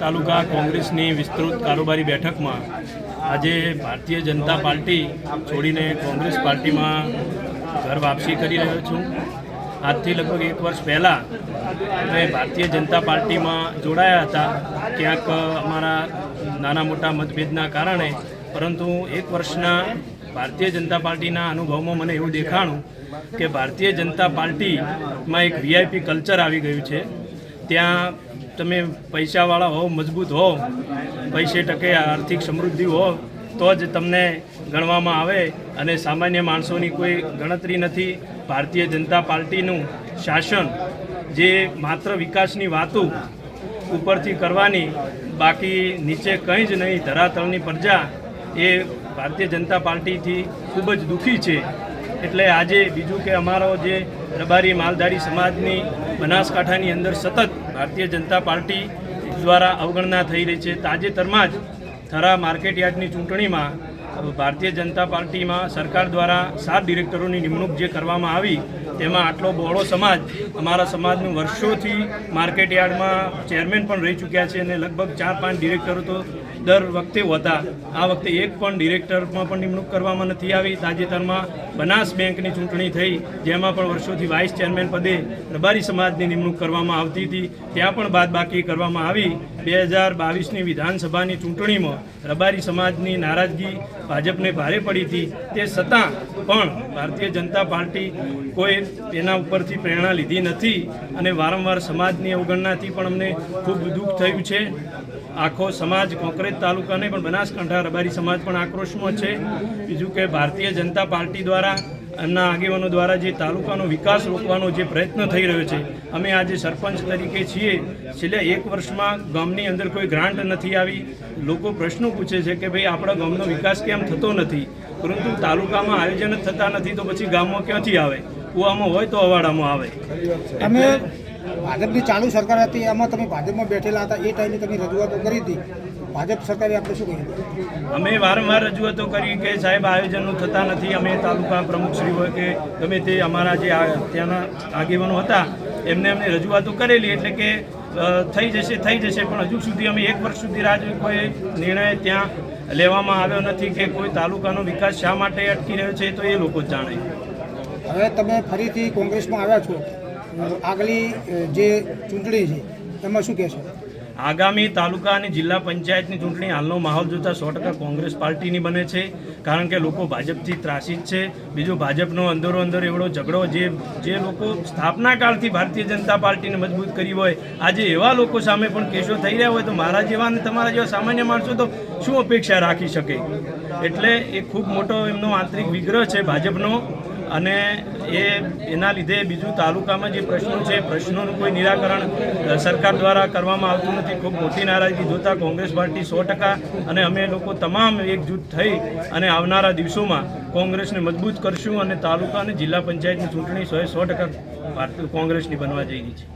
તાલુકા કોંગ્રેસની વિસ્તૃત કારોબારી બેઠકમાં આજે ભારતીય જનતા પાર્ટી છોડીને કોંગ્રેસ પાર્ટીમાં ઘર વાપસી કરી રહ્યો છું. આજથી લગભગ એક વર્ષ પહેલાં અમે ભારતીય જનતા પાર્ટીમાં જોડાયા હતા. ક્યાંક અમારા નાના મોટા મતભેદના કારણે, પરંતુ એક વર્ષના ભારતીય જનતા પાર્ટીના અનુભવમાં મને એવું દેખાણું કે ભારતીય જનતા પાર્ટીમાં એક વીઆઈપી કલ્ચર આવી ગયું છે. ત્યાં તમે પૈસાવાળા હો મજબૂત હો પૈસે ટકે આર્થિક સમૃદ્ધિ હો તો જ તમને ગણવામાં આવે અને સામાન્ય માણસોની કોઈ ગણતરી નથી. ભારતીય જનતા પાર્ટીનું શાસન જે માત્ર વિકાસની વાતો ઉપરથી કરવાની, બાકી નીચે કંઈ જ નહીં, ધરાતળની પ્રજા એ ભારતીય જનતા પાર્ટીથી ખૂબ જ દુઃખી છે. એટલે આજે બીજું કે અમારો જે રબારી માલધારી સમાજની બનાસકાંઠાની અંદર સતત ભારતીય જનતા પાર્ટી દ્વારા અવગણના થઈ રહી છે. તાજેતરમાં જ થરા માર્કેટ યાર્ડની ચૂંટણીમાં ભારતીય જનતા પાર્ટીમાં સરકાર દ્વારા સાત ડિરેક્ટરોની નિમણૂક જે કરવામાં આવી, તેમાં આટલો બહોળો સમાજ અમારા સમાજનું વર્ષોથી માર્કેટ યાર્ડમાં ચેરમેન પણ રહી ચૂક્યા છે અને લગભગ ચાર પાંચ ડિરેક્ટરો તો દર વખતે હતા આ વખતે એક પણ ડિરેક્ટરમાં પણ નિમણૂક કરવામાં નથી આવી. તાજેતરમાં બનાસ બેંકની ચૂંટણી થઈ, જેમાં પણ વર્ષોથી વાઇસ ચેરમેન પદે રબારી સમાજની નિમણૂક કરવામાં આવતી હતી. ત્યાં પણ બાદબાકી કરવામાં આવી. બે હજાર બાવીસની વિધાનસભાની ચૂંટણીમાં રબારી સમાજની નારાજગી ભાજપને ભારે પડી હતી. તે છતાં પણ ભારતીય જનતા પાર્ટી કોઈ તેના ઉપરથી પ્રેરણા લીધી નથી અને વારંવાર સમાજની અવગણનાથી પણ અમને ખૂબ દુઃખ થયું છે. આખો સમાજ કોંકરેજ તાલુકા નહીં પણ બનાસકાંઠા રબારી સમાજ પણ આક્રોશમાં છે. બીજું કે ભારતીય જનતા પાર્ટી દ્વારા એમના આગેવાનો દ્વારા જે તાલુકાનો વિકાસ રોકવાનો જે પ્રયત્ન થઈ રહ્યો છે અમે આજે સરપંચ તરીકે છીએ. છેલ્લા એક વર્ષમાં ગામની અંદર કોઈ ગ્રાન્ટ નથી આવી. લોકો પ્રશ્નો પૂછે છે કે ભાઈ આપણા ગામનો વિકાસ કેમ થતો નથી? પરંતુ તાલુકામાં આયોજન જ થતા નથી તો પછી ગામમાં ક્યાંથી આવે? કુવામાં હોય તો અવાડામાં આવે. તમે ભાજપની ચાલુ સરકાર હતી એમાં તમે ભાજપમાં બેઠેલા હતા એ ટાઈમે તમે રજૂઆતો કરી હતી. ભાજપ સરકારે આપણે શું કહ્યું? અમે વારંવાર રજૂઆતો કરી કે સાહેબ આયોજનો થતા નથી. અમે તાલુકા પ્રમુખશ્રી હોય કે ગમે તે અમારા જે આ- ત્યાંના આગેવાનો હતા એમને અમને રજૂઆતો કરેલી. એટલે કે થઈ જશે થઈ જશે. પણ હજુ સુધી અમે એક વર્ષ સુધી રાહ જોઈ કોઈ નિર્ણય ત્યાં લેવામાં આવ્યો નથી કે કોઈ તાલુકાનો વિકાસ શા માટે અટકી રહ્યો છે તો એ લોકો જાણે. હવે તમે ફરીથી કોંગ્રેસમાં આવ્યા છો. આગલી જે ચૂંટણી છે, એમાં શું કહેશો? આગામી તાલુકા અને જિલ્લા પંચાયતની ચૂંટણી હાલનો માહોલ જોતા સો ટકા કોંગ્રેસ પાર્ટીની બને છે, કારણ કે લોકો ભાજપથી ત્રાસિત છે. બીજું ભાજપનો અંદરો અંદર એવડો ઝઘડો જે જે લોકો સ્થાપના કાળથી ભારતીય જનતા પાર્ટીને મજબૂત કરી હોય, આજે એવા લોકો સામે પણ કેસો થઈ રહ્યા હોય તો મારા જેવા અને તમારા જેવા સામાન્ય માણસો તો શું અપેક્ષા રાખી શકે? એટલે એ ખૂબ મોટો એમનો આંતરિક વિગ્રહ છે ભાજપનો. અને એ, એના લીધે બીજું તાલુકામાં જે પ્રશ્નો છે, પ્રશ્નોનું કોઈ નિરાકરણ સરકાર દ્વારા કરવામાં આવતું નથી. ખૂબ મોટી નારાજગી. જોતા કોંગ્રેસ પાર્ટી સો ટકા અને અમે લોકો તમામ એકજૂટ થઈ અને આવનારા દિવસોમાં કોંગ્રેસને મજબૂત કરશું અને તાલુકા અને જિલ્લા પંચાયતની ચૂંટણી સો સો ટકા કોંગ્રેસની બનવા જઈ રહી છે.